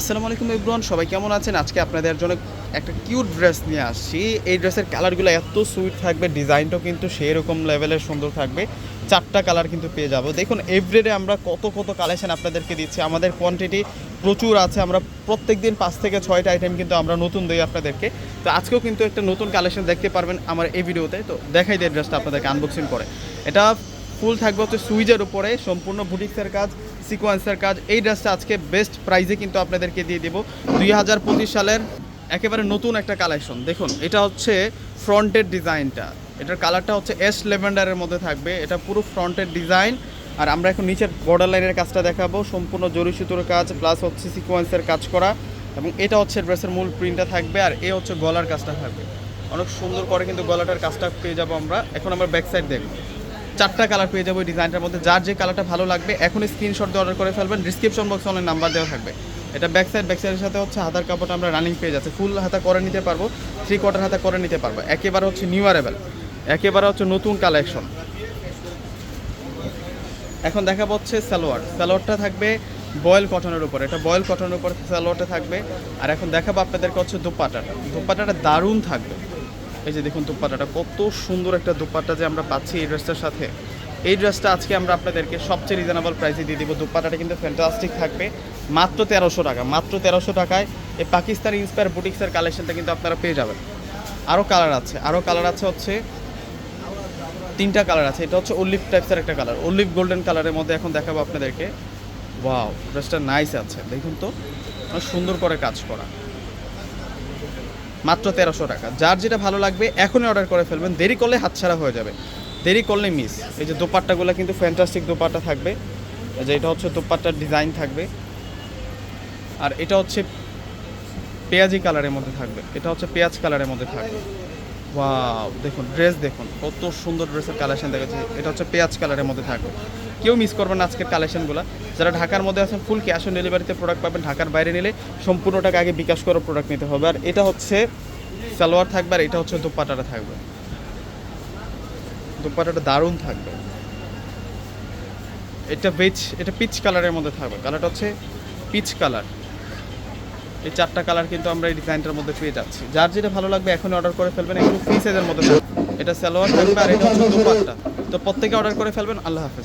আসসালামু আলাইকুম ইব্রান সবাই কেমন আছেন? আজকে আপনাদের জন্য একটা কিউট ড্রেস নিয়ে আসছি। এই ড্রেসের কালারগুলো এত সুইট থাকবে ডিজাইনটাও কিন্তু সেই রকম লেভেলের সুন্দর থাকবে। চারটা কালার কিন্তু পেয়ে যাব। দেখুন এভরিডে আমরা কত কত কালেকশন আপনাদেরকে দিচ্ছি। আমাদের কোয়ান্টিটি প্রচুর আছে। আমরা প্রত্যেক দিন পাঁচ থেকে ছয়টা আইটেম কিন্তু আমরা নতুন দিই আপনাদেরকে। তো আজকেও কিন্তু একটা নতুন কালেকশন দেখতে পারবেন আমার এই ভিডিওতে তো দেখাই দিয়ে ড্রেসটা আপনাদেরকে আনবক্সিং করে। এটা ফুল থাকবে হচ্ছে সুইজের উপরে, সম্পূর্ণ বুটিক্সের কাজ সিকোয়েন্সের কাজ। এই ড্রেসটা আজকে বেস্ট প্রাইজে কিন্তু আপনাদেরকে দিয়ে দেবো। দুই হাজার পঁচিশ সালের একেবারে নতুন একটা কালেকশন দেখুন, এটা হচ্ছে ফ্রন্টের ডিজাইনটা এটার কালারটা হচ্ছে এস লেভেন্ডারের মধ্যে থাকবে। এটা পুরো ফ্রন্টের ডিজাইন আর আমরা এখন নিচের বর্ডার লাইনের কাজটা দেখাবো। সম্পূর্ণ জরি সুতোর কাজ প্লাস হচ্ছে সিকোয়েন্সের কাজ করা। এবং এটা হচ্ছে ড্রেসের মূল প্রিন্টটা থাকবে। আর এ হচ্ছে গলার কাজটা থাকবে। অনেক সুন্দর করে কিন্তু গলাটার কাজটা পেয়ে যাব আমরা। এখন আমরা ব্যাক সাইড দেখব। চারটা কালার পেয়ে যাব ডিজাইনটার মধ্যে। যার যে কালারটা ভালো লাগবে, এখনই স্ক্রিনশট দিয়ে অর্ডার করে ফেলবেন। ডিসক্রিপশন বক্সে অনেক নাম্বার দেওয়া থাকবে। এটা ব্যাক সাইড ব্যাক সাইডের সাথে হচ্ছে হাতার কাপড়টা আমরা রানিং পেয়ে যাচ্ছে ফুল হাতা করে নিতে পারব থ্রি কোয়ার্টার হাতা করে নিতে পারব। একেবারে হচ্ছে নিউ অ্যারেবেল একেবারে হচ্ছে নতুন কালেকশন এখন দেখা হচ্ছে সালোয়ার। সালোয়ারটা থাকবে বয়েল কটনের উপর। এটা বয়েল কটনের উপর সালোয়ারটা থাকবে। আর এখন দেখাবো আপনাদেরকে হচ্ছে দুপাটাটা। দুপাটাটা দারুণ থাকবে। এই যে দেখুন দুপাটাটা, কত সুন্দর একটা দুপাট্টা যে আমরা পাচ্ছি এই ড্রেসটার সাথে। এই ড্রেসটা আজকে আমরা আপনাদেরকে সবচেয়ে রিজনেবল প্রাইসে দিয়ে দিব। দুপাটাটা কিন্তু ফ্যান্টাস্টিক থাকবে। মাত্র তেরোশো টাকা, মাত্র তেরোশো টাকায় এই পাকিস্তানি ইন্সপায়ার বুটিক্সের কালেকশনটা কিন্তু আপনারা পেয়ে যাবেন। আরও কালার আছে আরও কালার আছে হচ্ছে তিনটা কালার আছে। এটা হচ্ছে অলিভ টাইপসের একটা কালার অলিভ গোল্ডেন কালারের মধ্যে এখন দেখাবো আপনাদেরকে। ওয়াও ড্রেসটা নাইস আছে। দেখুন তো সুন্দর করে কাজ করা। মাত্র তেরোশো টাকা। যার যেটা ভালো লাগবে, এখনই অর্ডার করে ফেলবেন। দেরি করলে হাতছাড়া হয়ে যাবে। দেরি করলে মিস এই যে দোপাট্টাগুলো কিন্তু ফ্যান্টাস্টিক দোপাট্টা থাকবে। যে এটা হচ্ছে দোপাট্টার ডিজাইন থাকবে। আর এটা হচ্ছে পেঁয়াজি কালারের মধ্যে থাকবে। এটা হচ্ছে পেঁয়াজ কালারের মধ্যে থাকবে। ওয়াও দেখুন ড্রেস দেখুন। কত সুন্দর ড্রেসের কালেকশন দেখেছি এটা হচ্ছে পেঁয়াজ কালারের মধ্যে থাকবে। কেউ মিস করবেন আজকের কালেকশনগুলো যারা ঢাকার মধ্যে আছেন ফুল ক্যাশ অন ডেলিভারিতে প্রোডাক্ট পাবেন, ঢাকার বাইরে নিলে সম্পূর্ণ টাকা আগে বিকাশ করে প্রোডাক্ট নিতে হবে। আর এটা হচ্ছে সালোয়ার থাকবে আর এটা হচ্ছে দুপাটাটা থাকবে। দুপাটাটা দারুণ থাকবে। এটা বেচ এটা পিচ কালারের মধ্যে থাকবে। কালারটা হচ্ছে পিচ কালার এই চারটা কালার কিন্তু আমরা এই ডিজাইনটার মধ্যে পেয়ে যাচ্ছি। যার যেটা ভালো লাগবে এখন অর্ডার করে ফেলবেন এগুলো ফ্রি সাইজের মধ্যে এটা সালোয়ার থাকবে আর এটা হচ্ছে দুপাট্টা। তো প্রত্যেকে অর্ডার করে ফেলবেন, আল্লাহ হাফেজ।